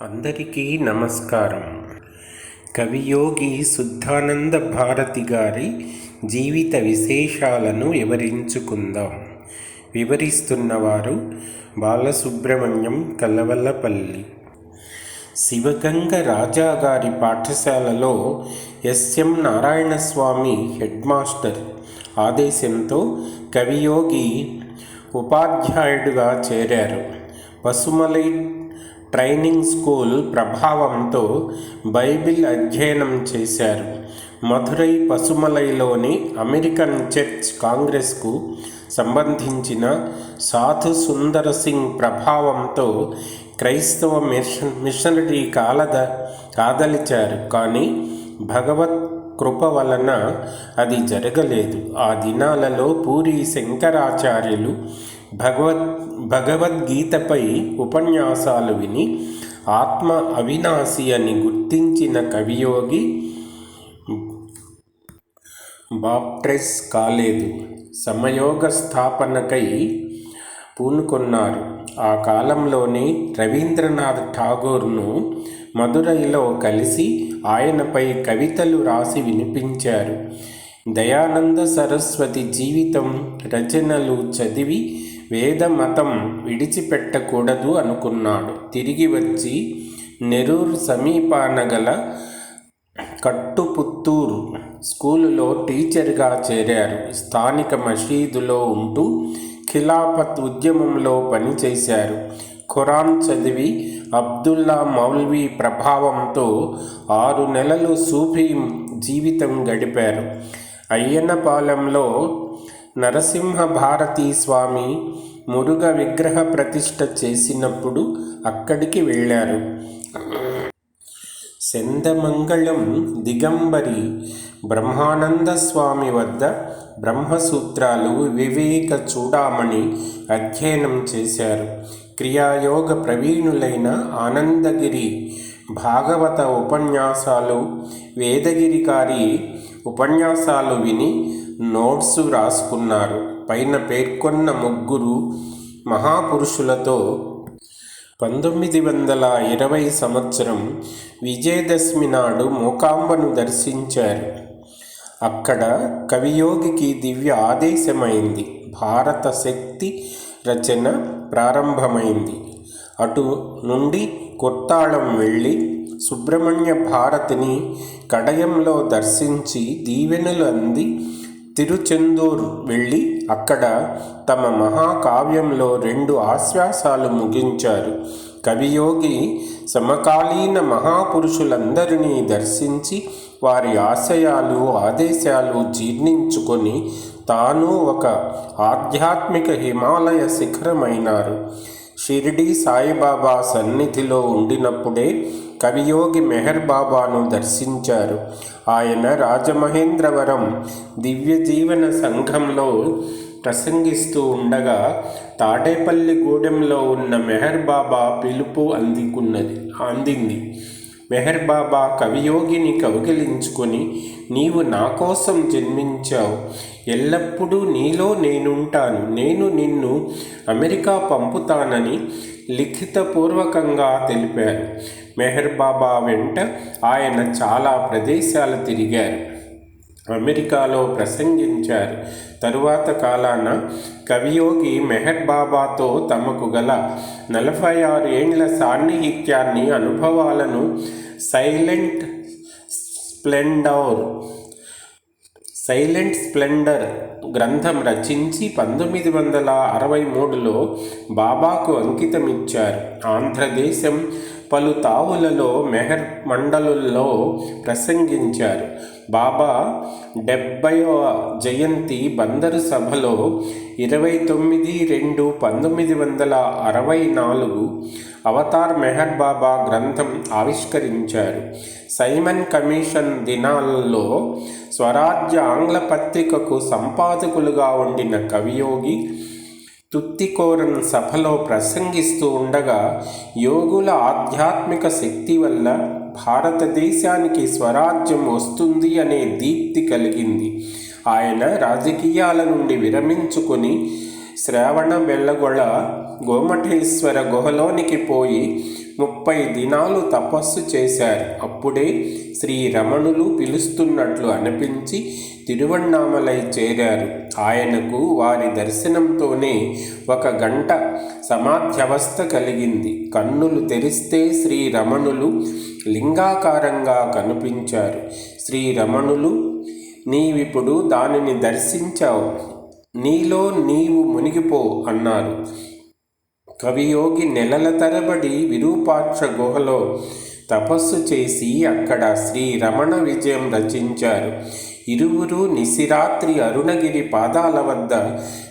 అందరికీ నమస్కారం. కవియోగి శుద్ధానంద భారతి గారి జీవిత విశేషాలను వివరించుకుందాం. వివరిస్తున్నవారు బాలసుబ్రహ్మణ్యం కలవల్లపల్లి శివగంగ రాజా గారి పాఠశాలలో ఎస్ఎం నారాయణస్వామి హెడ్ మాస్టర్ ఆదేశంతో కవియోగి ఉపాధ్యాయుడిగా చేరారు. పసుమలై ట్రైనింగ్ స్కూల్ ప్రభావంతో బైబిల్ అధ్యయనం చేశారు. మధురై పసుమలైలోని అమెరికన్ చర్చ్ కాంగ్రెస్కు సంబంధించిన సాధు సుందర సింగ్ ప్రభావంతో క్రైస్తవ మిషన్ మిషనరీ కాలద కాదలిచారు. కానీ భగవత్ కృప వలన అది జరగలేదు. ఆ దినాలలో పూరి శంకరాచార్యులు భగవద్ భగవద్గీతపై ఉపన్యాసాలు విని ఆత్మ అవినాశి అని గుర్తించిన కవియోగి బాప్ట్రెస్ కాలేదు. సమయోగ స్థాపనకై పూనుకొన్నారు. ఆ కాలంలోనే రవీంద్రనాథ్ ఠాగూర్ను మదురైలో కలిసి ఆయనపై కవితలు రాసి వినిపించారు. దయానంద సరస్వతి జీవితం రచనలు చదివి వేద మతం విడిచిపెట్టకూడదు అనుకున్నాడు. తిరిగి వచ్చి నెరూర్ సమీపాన గల కట్టుపుత్తూరు స్కూలులో టీచర్గా చేరారు. స్థానిక మసీదులో ఉంటూ ఖిలాఫత్ ఉద్యమంలో పనిచేశారు. ఖురాన్ చదివి అబ్దుల్లా మౌల్వీ ప్రభావంతో ఆరు నెలలు సూఫీ జీవితం గడిపారు. అయ్యన్నపాలెంలో నరసింహ భారతీ స్వామి మురుగ విగ్రహ ప్రతిష్ట చేసినప్పుడు అక్కడికి వెళ్ళారు. సెందమంగళం దిగంబరి బ్రహ్మానంద స్వామి వద్ద బ్రహ్మసూత్రాలు వివేక చూడామణి అధ్యయనం చేశారు. క్రియాయోగ ప్రవీణులైన ఆనందగిరి భాగవత ఉపన్యాసాలు వేదగిరికారి ఉపన్యాసాలు విని నోట్స్ వ్రాసుకున్నారు పైన పేర్కొన్న ముగ్గురు మహాపురుషులతో పంతొమ్మిది వందల ఇరవై సంవత్సరం విజయదశమి నాడు మూకాంబను దర్శించారు. అక్కడ కవియోగికి దివ్య ఆదేశమైంది. భారత శక్తి రచన ప్రారంభమైంది. అటు నుండి కొత్తాళం వెళ్ళి సుబ్రహ్మణ్య భారతిని కడయంలో దర్శించి దీవెనలు అంది తిరుచెందూర్ వెళ్ళి అక్కడ తమ మహాకావ్యంలో రెండు ఆశ్వాసాలు ముగించారు. కవియోగి సమకాలీన మహాపురుషులందరినీ దర్శించి వారి ఆశయాలు ఆదేశాలు జీర్ణించుకొని తాను ఒక ఆధ్యాత్మిక హిమాలయ శిఖరమైనారు. షిరిడి సాయిబాబా సన్నిధిలో ఉండినప్పుడే కవియోగి మెహర్ బాబాను దర్శించారు. ఆయన రాజమహేంద్రవరం దివ్య జీవన సంఘంలో ప్రసంగిస్తూ ఉండగా తాడేపల్లి గూడెంలో ఉన్న మెహర్ బాబా పిలుపు అందుకున్నది అందింది. మెహర్ బాబా కవియోగిని కౌగిలించుకొని నీవు నా కోసం జన్మించావు. ఎల్లప్పుడూ నీలో నేనుంటాను. నేను నిన్ను అమెరికా పంపుతానని లిఖితపూర్వకంగా తెలిపారు. మెహర్ బాబా వెంట ఆయన చాలా ప్రదేశాలు తిరిగారు. అమెరికాలో ప్రసంగించారు. తరువాత కాలాన కవియోగి మెహర్ బాబాతో తమకు గల నలభై ఆరు ఏండ్ల సాన్నిహిత్యాన్ని అనుభవాలను సైలెంట్ స్ప్లెండోర్ సైలెంట్ స్ప్లెండర్ గ్రంథం రచించి పంతొమ్మిది వందల అరవై మూడులో బాబాకు అంకితమిచ్చారు. ఆంధ్రదేశం పలు తావులలో మెహర్ మండలుల్లో ప్రసంగించారు. బాబా డెబ్బైవ జయంతి బందరు సభలో ఇరవై తొమ్మిది రెండు పంతొమ్మిది వందల అరవై నాలుగు అవతార్ మెహర్ బాబా గ్రంథం ఆవిష్కరించారు. సైమన్ కమిషన్ దినాల్లో స్వరాజ్య ఆంగ్ల పత్రికకు సంపాదకులుగా ఉండిన కవియోగి తుత్తికోరన్ సభలో ప్రసంగిస్తూ ఉండగా యోగుల ఆధ్యాత్మిక శక్తి వల్ల భారతదేశానికి స్వరాజ్యం వస్తుంది అనే దీప్తి కలిగింది. ఆయన రాజకీయాల నుండి విరమించుకొని శ్రావణ బెల్లగొళ గోమఠేశ్వర గుహలోనికి పోయి ముప్పై దినాలు తపస్సు చేశారు. అప్పుడే శ్రీ రమణులు పిలుస్తున్నట్లు అనిపించి తిరువన్నామలై చేరారు. ఆయనకు వారి దర్శనంతోనే ఒక గంట సమాధ్యవస్థ కలిగింది. కన్నులు తెరిస్తే శ్రీ రమణులు లింగాకారంగా కనిపించారు. శ్రీ రమణులు నీవిప్పుడు దానిని దర్శించావు. నీలో నీవు మునిగిపో అన్నారు. కవియోగి నెలల తరబడి విరూపాక్ష గుహలో తపస్సు చేసి అక్కడ శ్రీ రమణ విజయం రచించారు. ఇరువురు నిశిరాత్రి అరుణగిరి పాదాల వద్ద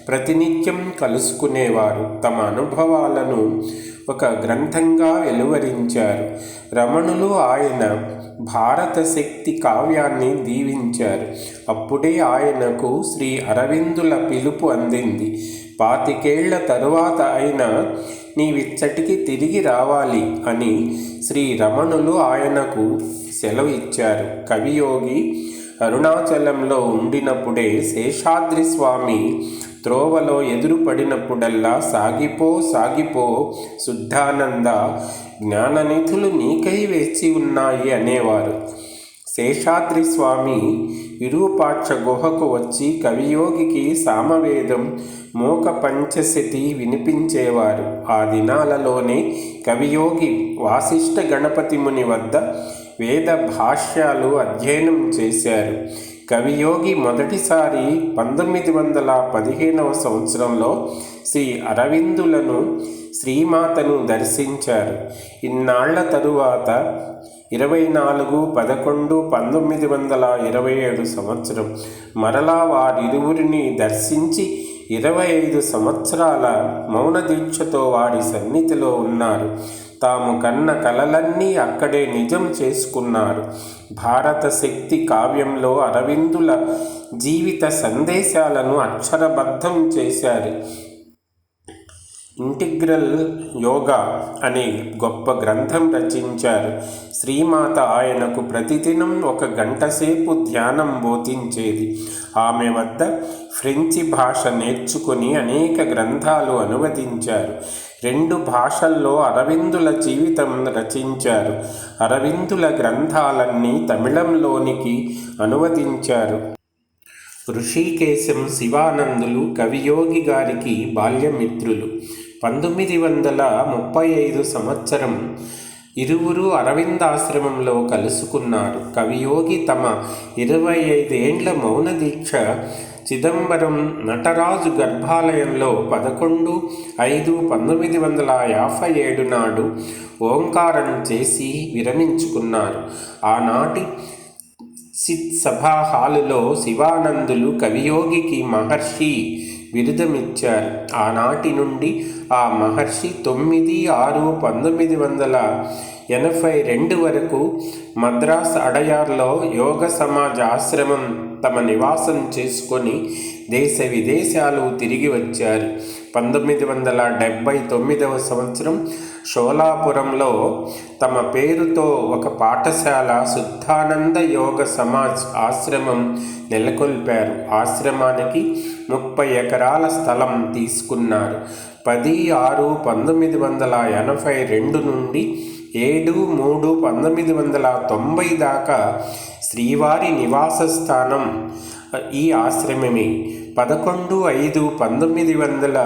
ప్రతినిత్యం కలుసుకునేవారు. తమ అనుభవాలను ఒక గ్రంథంగా వెలువరించారు. రమణులు ఆయన భారత శక్తి కావ్యాన్ని దీవించారు. అప్పుడే ఆయనకు శ్రీ అరవిందుల పిలుపు అందింది. పాతికేళ్ళ తరువాత అయినా నీవిచ్చటికి తిరిగి రావాలి అని శ్రీ రమణులు ఆయనకు సెలవు ఇచ్చారు. కవియోగి అరుణాచలంలో ఉండినప్పుడే శేషాద్రి స్వామి త్రోవలో ఎదురుపడినప్పుడల్లా సాగిపో సాగిపో శుద్ధానంద జ్ఞాననిధులు నీకై వేచి ఉన్నాయి అనేవారు. శేషాద్రి స్వామి విరూపాక్ష గుహకు వచ్చి కవియోగికి సామవేదం మోక పంచశతి వినిపించేవారు. ఆ దినాలలోనే కవియోగి వాసిష్ఠ గణపతి ముని వద్ద వేద భాష్యాలు అధ్యయనం చేశారు. కవియోగి మొదటిసారి పంతొమ్మిది వందల పదిహేనవ సంవత్సరంలో శ్రీ అరవిందులను శ్రీమాతను దర్శించారు. ఇన్నాళ్ళ తరువాత ఇరవై నాలుగు పదకొండు పంతొమ్మిది వందల ఇరవై ఏడు సంవత్సరం. మరలా వారిరువురిని దర్శించి ఇరవై ఐదు సంవత్సరాల మౌన దీక్షతో వారి సన్నిధిలో ఉన్నారు. తాము కన్న కలలన్నీ అక్కడే నిజం చేసుకున్నారు. భారత శక్తి కావ్యంలో అరవిందుల జీవిత సందేశాలను అక్షరబద్ధం చేశారు. ఇంటిగ్రల్ యోగా అనే గొప్ప గ్రంథం రచించారు. శ్రీమాత ఆయనకు ప్రతిదినం ఒక గంట సేపు ధ్యానం బోధించేది. ఆమె వద్ద ఫ్రెంచి భాష నేర్చుకుని అనేక గ్రంథాలు అనువదించారు. రెండు భాషల్లో అరవిందుల జీవితం రచించారు. అరవిందుల గ్రంథాలన్నీ తమిళంలోనికి అనువదించారు. ఋషికేశం శివానందులు కవియోగి గారికి బాల్యమిత్రులు. పంతొమ్మిది వందల ముప్పై ఐదు సంవత్సరం ఇరువురు అరవిందాశ్రమంలో కలుసుకున్నారు. కవియోగి తమ ఇరవై ఐదేండ్ల మౌన దీక్ష చిదంబరం నటరాజు గర్భాలయంలో పదకొండు ఐదు పంతొమ్మిది వందల యాభై ఏడు నాడు ఓంకారం చేసి విరమించుకున్నారు. ఆనాటి సిత్ సభా హాలులో శివానందులు కవియోగికి మహర్షి బిరుదమిచ్చారు. ఆనాటి నుండి ఆ మహర్షి తొమ్మిది ఆరు పంతొమ్మిది వందల ఎనభై రెండు వరకు మద్రాస్ అడయార్లో యోగ సమాజ ఆశ్రమం తమ నివాసం చేసుకొని దేశ విదేశాలు తిరిగి వచ్చారు. పంతొమ్మిది వందల డెబ్భై తొమ్మిదవ సంవత్సరం షోలాపురంలో తమ పేరుతో ఒక పాఠశాల శుద్ధానంద యోగ సమాజ్ ఆశ్రమం నెలకొల్పారు. ఆశ్రమానికి ముప్పై ఎకరాల స్థలం తీసుకున్నారు. పది ఆరు పంతొమ్మిది వందల ఎనభై రెండు నుండి ఏడు మూడు పంతొమ్మిది వందల తొంభై దాకా శ్రీవారి నివాస స్థానం ఈ ఆశ్రమమే. పదకొండు ఐదు పంతొమ్మిది వందల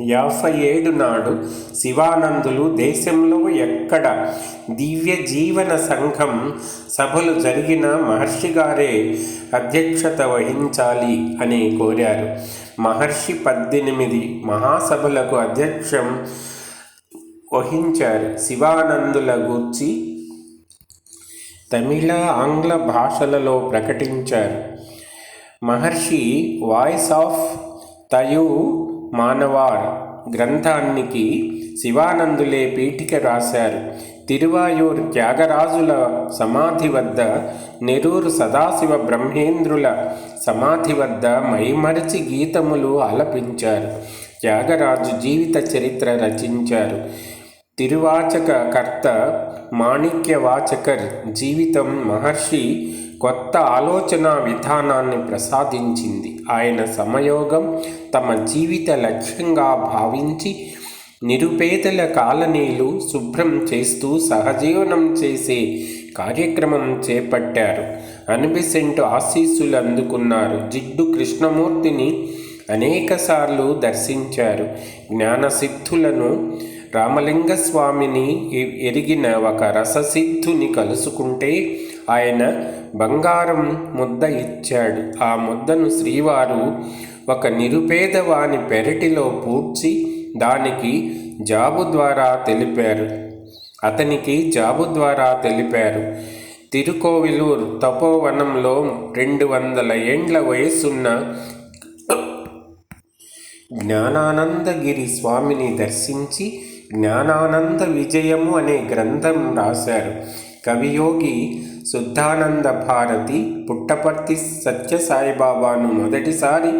యాభై ఏడు నాడు శివానందులు దేశంలో ఎక్కడ దివ్య జీవన సంఘం సభలు జరిగిన మహర్షి గారే అధ్యక్షత వహించాలి అని కోరారు. మహర్షి పద్దెనిమిది మహాసభలకు అధ్యక్షం వహించారు. శివానందుల గూర్చి తమిళ ఆంగ్ల భాషలలో ప్రకటించారు. మహర్షి వాయిస్ ఆఫ్ తయు మానవార్ గ్రంథానికి శివానందులే పీఠిక రాశారు. తిరువాయూర్ త్యాగరాజుల సమాధి వద్ద నెరూరు సదాశివ బ్రహ్మేంద్రుల సమాధి వద్ద మైమరచి గీతములు ఆలపించారు. త్యాగరాజు జీవిత చరిత్ర రచించారు. తిరువాచక కర్త మాణిక్యవాచకర్ జీవితం మహర్షి కొత్త ఆలోచన విధానాన్ని ప్రసాదించింది. ఆయన సమయోగం తమ జీవిత లక్ష్యంగా భావించి నిరుపేదల కాలనీలు శుభ్రం చేస్తూ సహజీవనం చేసే కార్యక్రమం చేపట్టారు. అనిబిసెంట్ ఆశీస్సులు అందుకున్నారు. జిడ్డు కృష్ణమూర్తిని అనేకసార్లు దర్శించారు. జ్ఞానసిద్ధులను రామలింగస్వామిని ఎరిగిన ఒక రససిద్ధుని కలుసుకుంటే ఆయన బంగారం ముద్ద ఇచ్చాడు. ఆ ముద్దను శ్రీవారు ఒక నిరుపేదవాని పెరటిలో పూడ్చి దానికి జాబు ద్వారా తెలిపారు. అతనికి జాబు ద్వారా తెలిపారు. తిరుకోవిలూరు తపోవనంలో రెండు వందల ఏండ్ల వయస్సున్న జ్ఞానానందగిరి స్వామిని దర్శించి జ్ఞానానంద విజయము అనే గ్రంథం రాశారు. కవియోగి శుద్ధానంద భారతి పుట్టపర్తి సత్యసాయిబాబాను మొదటిసారి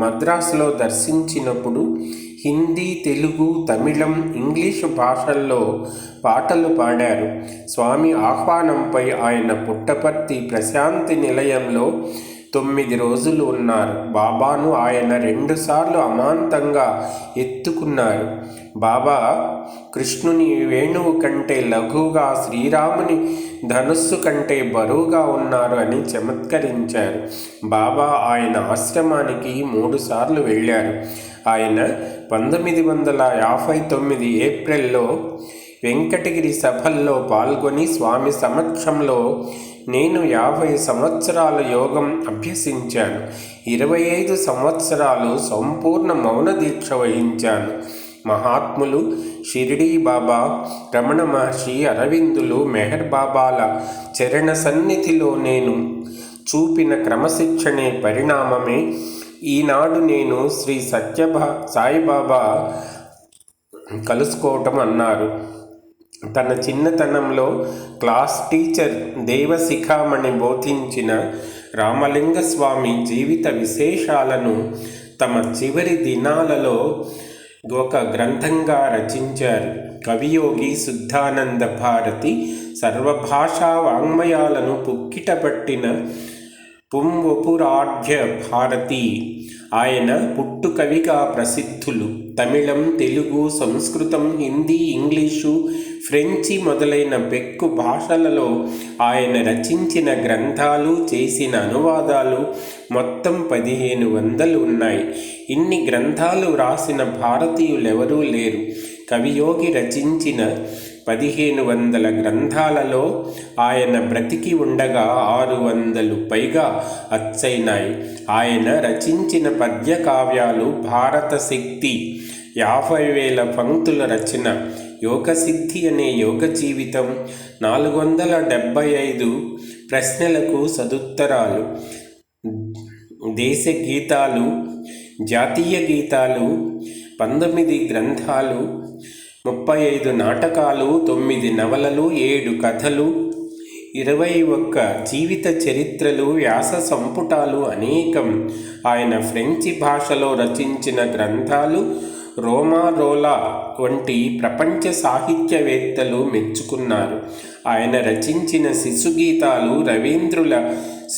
మద్రాసులో దర్శించినప్పుడు హిందీ తెలుగు తమిళం ఇంగ్లీషు భాషల్లో పాటలు పాడారు. స్వామి ఆహ్వానంపై ఆయన పుట్టపర్తి ప్రశాంతి నిలయంలో తొమ్మిది రోజులు ఉన్నారు. బాబాను ఆయన రెండుసార్లు అమాంతంగా ఎత్తుకున్నారు. బాబా కృష్ణుని వేణువు కంటే లఘువుగా శ్రీరాముని ధనుస్సు కంటే బరువుగా ఉన్నారు అని చమత్కరించారు. బాబా ఆయన ఆశ్రమానికి మూడుసార్లు వెళ్ళారు. ఆయన పంతొమ్మిది వందల యాభై తొమ్మిది ఏప్రిల్లో వెంకటగిరి సభల్లో పాల్గొని స్వామి సమక్షంలో నేను యాభై సంవత్సరాల యోగం అభ్యసించాను. ఇరవై ఐదు సంవత్సరాలు సంపూర్ణ మౌన దీక్ష వహించాను. మహాత్ములు షిరిడీ బాబా రమణ మహర్షి అరవిందులు మెహర్ బాబాల చరణ సన్నిధిలో నేను చూపిన క్రమశిక్షణే పరిణామమే. ఈనాడు నేను శ్రీ సత్యభా సాయిబాబా కలుసుకోవటం అన్నారు. తన చిన్నతనంలో క్లాస్ టీచర్ దేవశిఖామణి బోధించిన రామలింగస్వామి జీవిత విశేషాలను తమ చివరి దినాలలో ఒక గ్రంథంగా రచించారు. కవియోగి శుద్ధానంద భారతి సర్వభాషా వాంగ్మయాలను పుక్కిటపట్టిన పుంవపురాఢ్య భారతి. ఆయన పుట్టుకవిగా ప్రసిద్ధులు. తమిళం తెలుగు సంస్కృతం హిందీ ఇంగ్లీషు ఫ్రెంచి మొదలైన బెక్కు భాషలలో ఆయన రచించిన గ్రంథాలు చేసిన అనువాదాలు మొత్తం పదిహేను వందలు ఉన్నాయి. ఇన్ని గ్రంథాలు వ్రాసిన భారతీయులెవరూ లేరు. కవియోగి రచించిన పదిహేను వందల గ్రంథాలలో ఆయన బ్రతికి ఉండగా ఆరు వందలు పైగా అచ్చైనాయి. ఆయన రచించిన పద్య కావ్యాలు భారత శక్తి యాభై వేల పంక్తుల రచన. యోగసిద్ధి అనే యోగ జీవితం. నాలుగు వందల డెబ్భై ఐదు ప్రశ్నలకు సదుత్తరాలు. దేశ గీతాలు జాతీయ గీతాలు పంతొమ్మిది గ్రంథాలు ముప్పై ఐదు నాటకాలు తొమ్మిది నవలలు ఏడు కథలు ఇరవై ఒక్క జీవిత చరిత్రలు వ్యాస సంపుటాలు అనేకం. ఆయన ఫ్రెంచి భాషలో రచించిన గ్రంథాలు రోమారోలా వంటి ప్రపంచ సాహిత్యవేత్తలు మెచ్చుకున్నారు. ఆయన రచించిన శిశుగీతాలు రవీంద్రుల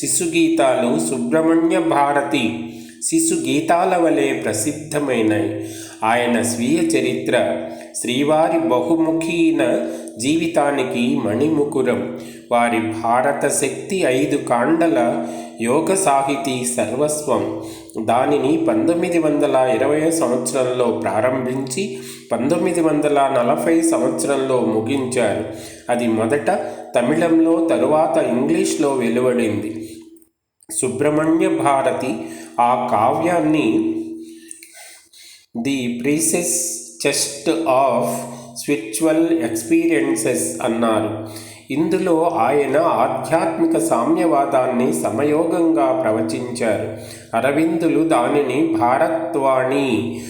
శిశుగీతాలు సుబ్రహ్మణ్య భారతి శిశు గీతాల వలె ప్రసిద్ధమైనవి ఆయన స్వీయ చరిత్ర శ్రీవారి బహుముఖీన జీవితానికి మణిముకురం వారి భారత శక్తి ఐదు కాండల యోగ సాహితీ సర్వస్వం దానిని పంతొమ్మిది వందల ఇరవై సంవత్సరంలో ప్రారంభించి పంతొమ్మిది వందల నలభై సంవత్సరంలో ముగించారు. అది మొదట తమిళంలో తరువాత ఇంగ్లీష్లో వెలువడింది. సుబ్రహ్మణ్య భారతి ఆ కావ్యాన్ని the precious chest of spiritual experiences అన్నారు. ఇందులో ఆయన ఆధ్యాత్మిక సామ్యవాదాన్ని సమయోగంగా ప్రవచించారు. అరవిందులు దానిని భారత్వాణి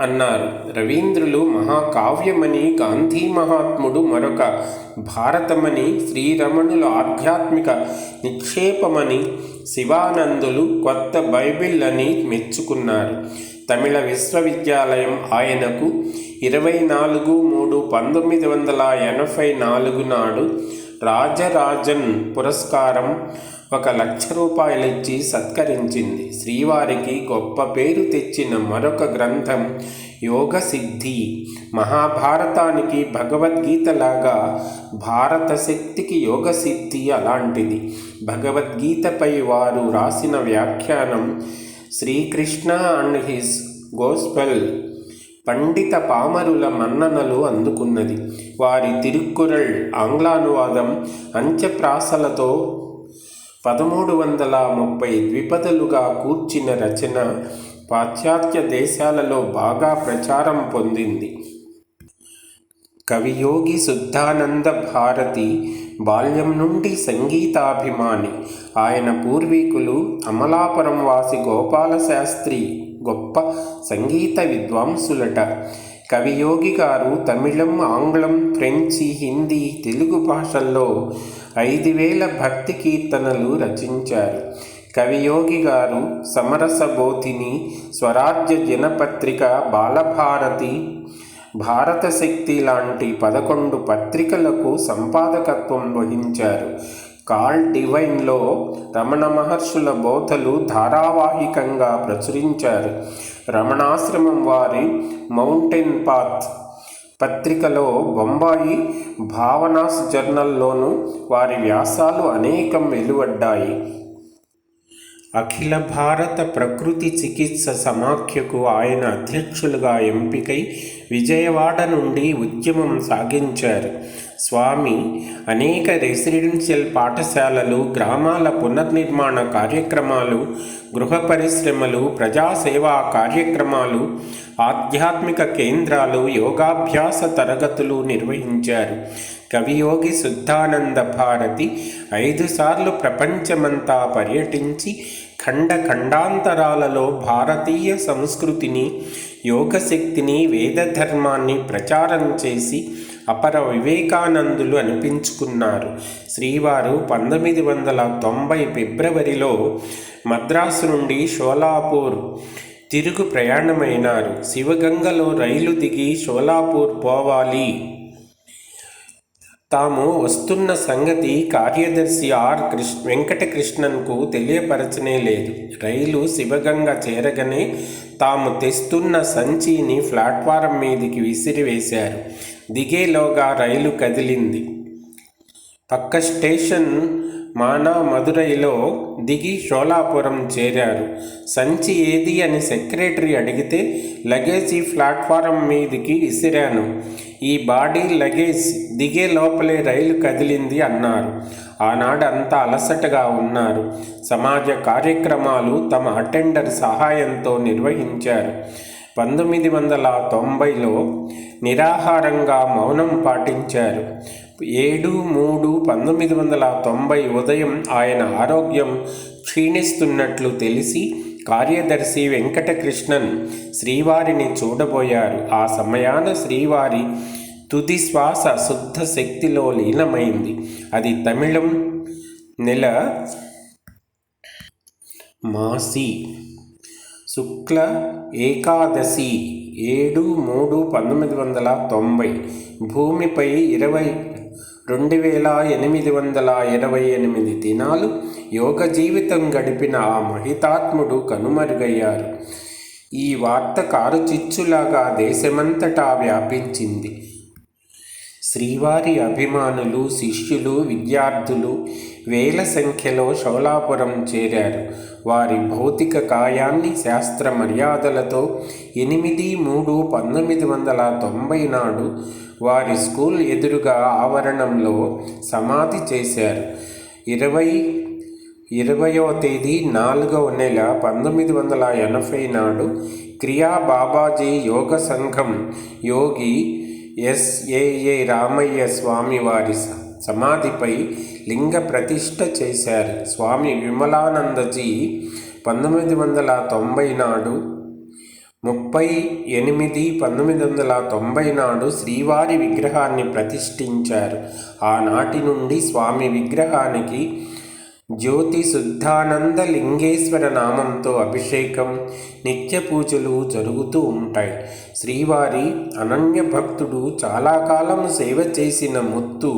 అన్నారు. రవీంద్రులు మహాకావ్యమని గాంధీ మహాత్ముడు మరొక భారతమని శ్రీరమణుల ఆధ్యాత్మిక నిక్షేపమని శివానందులు కొత్త బైబిల్ అని మెచ్చుకున్నారు. తమిళ విశ్వవిద్యాలయం ఆయనకు ఇరవై నాలుగు మూడు పంతొమ్మిది వందల ఎనభై నాలుగు నాడు రాజరాజన్ పురస్కారం ఒక లక్ష రూపాయలిచ్చి సత్కరించింది. శ్రీవారికి గొప్ప పేరు తెచ్చిన మరొక గ్రంథం యోగ సిద్ధి మహాభారతానికి భగవద్గీతలాగా భారత శక్తికి యోగ సిద్ధి అలాంటిది. భగవద్గీతపై వారు రాసిన వ్యాఖ్యానం శ్రీకృష్ణ అండ్ హిస్ గోస్పెల్ పండిత పామరుల మన్ననలు అందుకున్నది. వారి తిరుక్కురల్ ఆంగ్లానువాదం అంత్యప్రాసలతో పదమూడు వందల ముప్పై ద్విపదలుగా కూర్చిన రచన పాశ్చాత్య దేశాలలో బాగా ప్రచారం పొందింది. కవియోగి శుద్ధానంద భారతి బాల్యం నుండి సంగీతాభిమాని. ఆయన పూర్వీకులు అమలాపురం వాసి గోపాల శాస్త్రి గొప్ప సంగీత విద్వాంసులట. కవియోగి గారు తమిళం ఆంగ్లం ఫ్రెంచి హిందీ తెలుగు భాషల్లో ఐదు వేల భక్తి కీర్తనలు రచించారు. కవియోగి గారు సమరసబోధిని స్వరాజ్య జనపత్రిక బాలభారతి భారత శక్తి లాంటి పదకొండు పత్రికలకు సంపాదకత్వం వహించారు. కాల్ డివైన్లో రమణ మహర్షుల బోధలు ధారావాహికంగా ప్రచురించారు. రమణాశ్రమం వారి మౌంటైన్ పాత్ పత్రికలో బొంబాయి భావనాస్ జర్నల్లోనూ వారి వ్యాసాలు అనేకం వెలువడ్డాయి. అఖిల భారత ప్రకృతి చికిత్స సమాఖ్యకు ఆయన అధ్యక్షులుగా ఎంపికై విజయవాడ నుండి ఉద్యమం సాగించారు. స్వామి అనేక రెసిడెన్షియల్ పాఠశాలలు గ్రామాల పునర్నిర్మాణ కార్యక్రమాలు గృహ పరిశ్రమలు ప్రజాసేవా కార్యక్రమాలు ఆధ్యాత్మిక కేంద్రాలు యోగాభ్యాస తరగతులు నిర్వహించారు. కవియోగి శుద్ధానంద భారతి ఐదుసార్లు ప్రపంచమంతా పర్యటించి ఖండ ఖండాంతరాలలో భారతీయ సంస్కృతిని యోగశక్తిని వేదధర్మాన్ని ప్రచారం చేసి అపర వివేకానందులు అనిపించుకున్నారు. శ్రీవారు పంతొమ్మిది వందల తొంభై ఫిబ్రవరిలో మద్రాసు నుండి షోలాపూర్ తిరుగు ప్రయాణమైనారు. శివగంగలో రైలు దిగి షోలాపూర్ పోవాలి. తాము వస్తున్న సంగతి కార్యదర్శి ఆర్ కృష్ణ వెంకటకృష్ణన్కు తెలియపరచనే లేదు. రైలు శివగంగ చేరగానే తాము తెస్తున్న సంచిని ప్లాట్ఫారం మీదికి విసిరివేశారు. దిగేలోగా రైలు కదిలింది. పక్క స్టేషన్ మానా మదురైలో దిగి షోలాపురం చేరారు. సంచి ఏది అని సెక్రటరీ అడిగితే లగేజీ ప్లాట్ఫారం మీదికి విసిరాను. ఈ బాడీ లగేజ్ దిగే లోపలే రైలు కదిలింది అన్నారు. ఆనాడు అంతా అలసటగా ఉన్నారు. సమాజ కార్యక్రమాలు తమ అటెండర్ సహాయంతో నిర్వహించారు. పంతొమ్మిది వందల తొంభైలో నిరాహారంగా మౌనం పాటించారు. ఏడు మూడు పంతొమ్మిది వందల తొంభై ఉదయం ఆయన ఆరోగ్యం క్షీణిస్తున్నట్లు తెలిసి కార్యదర్శి వెంకటకృష్ణన్ శ్రీవారిని చూడబోయారు. ఆ సమయాన శ్రీవారి తుది శ్వాస శుద్ధ శక్తిలో లీనమైంది. అది తమిళం నెల మాసి శుక్ల ఏకాదశి ఏడు మూడు పంతొమ్మిది వందల తొంభై భూమిపై ఇరవై రెండు వేల ఎనిమిది వందల ఇరవై ఎనిమిది దినాలు యోగ జీవితం గడిపిన ఆ మహితాత్ముడు కనుమరుగయ్యారు. ఈ వార్త కారుచిచ్చులాగా దేశమంతటా వ్యాపించింది. శ్రీవారి అభిమానులు శిష్యులు విద్యార్థులు వేల సంఖ్యలో షోలాపురం చేరారు. వారి భౌతిక కాయాన్ని శాస్త్ర మర్యాదలతో ఎనిమిది మూడు పంతొమ్మిది వందల తొంభై నాడు వారి స్కూల్ ఎదురుగా ఆవరణంలో సమాధి చేశారు. ఇరవై ఇరవయో తేదీ నాలుగవ నెల పంతొమ్మిది వందల ఎనభై నాడు క్రియా బాబాజీ యోగ సంఘం యోగి ఎస్ఏఏ రామయ్య స్వామి వారి సమాధిపై లింగ ప్రతిష్ఠ చేశారు. స్వామి విమలానందజీ పంతొమ్మిది వందల తొంభై నాడు ముప్పై ఎనిమిది పంతొమ్మిది వందల తొంభై నాడు శ్రీవారి విగ్రహాన్ని ప్రతిష్ఠించారు. ఆనాటి నుండి స్వామి విగ్రహానికి జ్యోతి శుద్ధానంద లింగేశ్వర నామంతో అభిషేకం నిత్య పూజలు జరుగుతూ ఉంటాయి. శ్రీవారి అనన్య భక్తుడు చాలా కాలం సేవ చేసిన ముత్తు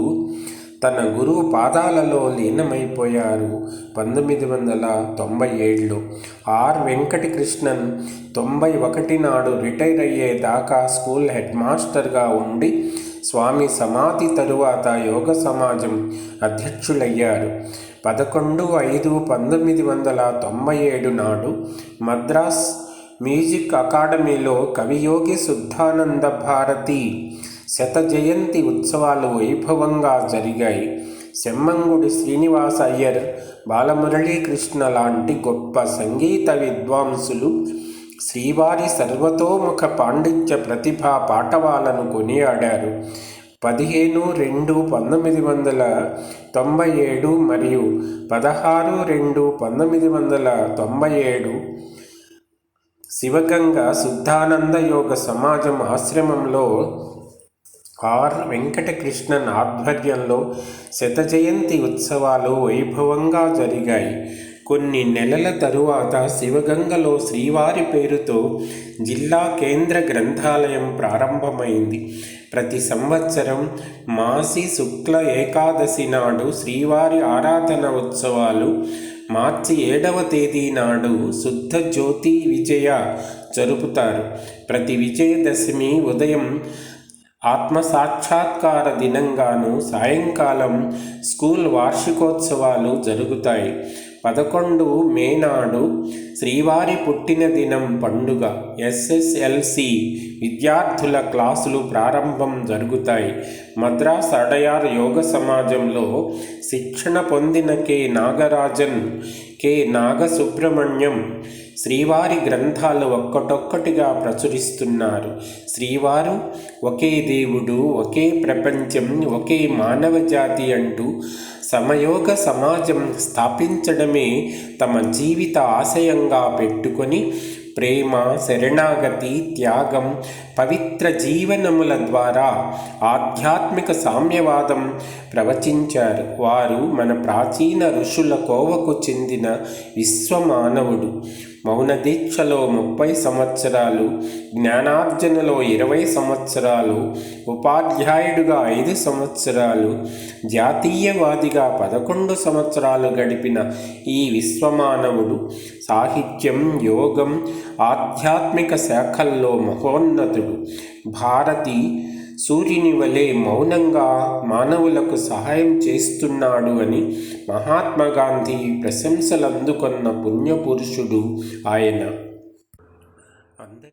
తన గురువు పాదాలలో లీనమైపోయారు. పంతొమ్మిది వందల తొంభై ఏడులో ఆర్ వెంకటకృష్ణన్ తొంభై ఒకటి నాడు రిటైర్ అయ్యేదాకా స్కూల్ హెడ్ మాస్టర్గా ఉండి స్వామి సమాధి తరువాత యోగ సమాజం అధ్యక్షులయ్యారు. పదకొండు ఐదు పంతొమ్మిది వందల తొంభై ఏడు నాడు మద్రాస్ మ్యూజిక్ అకాడమీలో కవియోగి శుద్ధానంద భారతి శత జయంతి ఉత్సవాలు వైభవంగా జరిగాయి. సెమ్మంగుడి శ్రీనివాస అయ్యర్ బాలమురళీకృష్ణ లాంటి గొప్ప సంగీత విద్వాంసులు శ్రీవారి సర్వతోముఖ పాండిత్య ప్రతిభా పాటవాలను కొనియాడారు. పదిహేను రెండు పంతొమ్మిది వందల తొంభై ఏడు మరియు పదహారు రెండు పంతొమ్మిది వందల తొంభై ఏడు శివగంగ శుద్ధానంద యోగ సమాజం ఆశ్రమంలో ఆర్ వెంకటకృష్ణన్ ఆధ్వర్యంలో శత జయంతి ఉత్సవాలు వైభవంగా జరిగాయి. కొన్ని నెలల తరువాత శివగంగలో శ్రీవారి పేరుతో జిల్లా కేంద్ర గ్రంథాలయం ప్రారంభమైంది. ప్రతి సంవత్సరం మాసి శుక్ల ఏకాదశి నాడు శ్రీవారి ఆరాధన ఉత్సవాలు. మార్చి ఏడవ తేదీ నాడు శుద్ధ జ్యోతి విజయ జరుపుతారు. ప్రతి విజయదశమి ఉదయం ఆత్మసాక్షాత్కార దినంగాను సాయంకాలం స్కూల్ వార్షికోత్సవాలు జరుగుతాయి. పదకొండు మే నాడు శ్రీవారి పుట్టిన దినం పండుగ. ఎస్ఎస్ఎల్సి విద్యార్థుల క్లాసులు ప్రారంభం జరుగుతాయి. మద్రాస్ అడయార్ యోగ సమాజంలో శిక్షణ పొందిన కె. నాగరాజన్ కె. నాగసుబ్రహ్మణ్యం శ్రీవారి గ్రంథాలు ఒక్కటొక్కటిగా ప్రచురిస్తున్నారు. శ్రీవారు ఒకే దేవుడు ఒకే ప్రపంచం ఒకే మానవ జాతి అంటూ సమయోగ సమాజం స్థాపించడమే తమ జీవిత ఆశయంగా పెట్టుకొని ప్రేమ శరణాగతి త్యాగం పవిత్ర జీవనముల ద్వారా ఆధ్యాత్మిక సామ్యవాదం ప్రవచించారు. వారు మన ప్రాచీన ఋషుల కోవకు చెందిన విశ్వమానవుడు. మౌన దీక్షలో ముప్పై సంవత్సరాలు జ్ఞానార్జనలో ఇరవై సంవత్సరాలు ఉపాధ్యాయుడుగా ఐదు సంవత్సరాలు జాతీయవాదిగా పదకొండు సంవత్సరాలు గడిపిన ఈ విశ్వమానవుడు సాహిత్యం యోగం ఆధ్యాత్మిక శాఖల్లో మహోన్నతుడు. భారతి సూర్యుని వలె మౌనంగా మానవులకు సహాయం చేస్తున్నాడు అని మహాత్మా గాంధీ ప్రశంసలు అందుకున్న పుణ్యపురుషుడు ఆయన.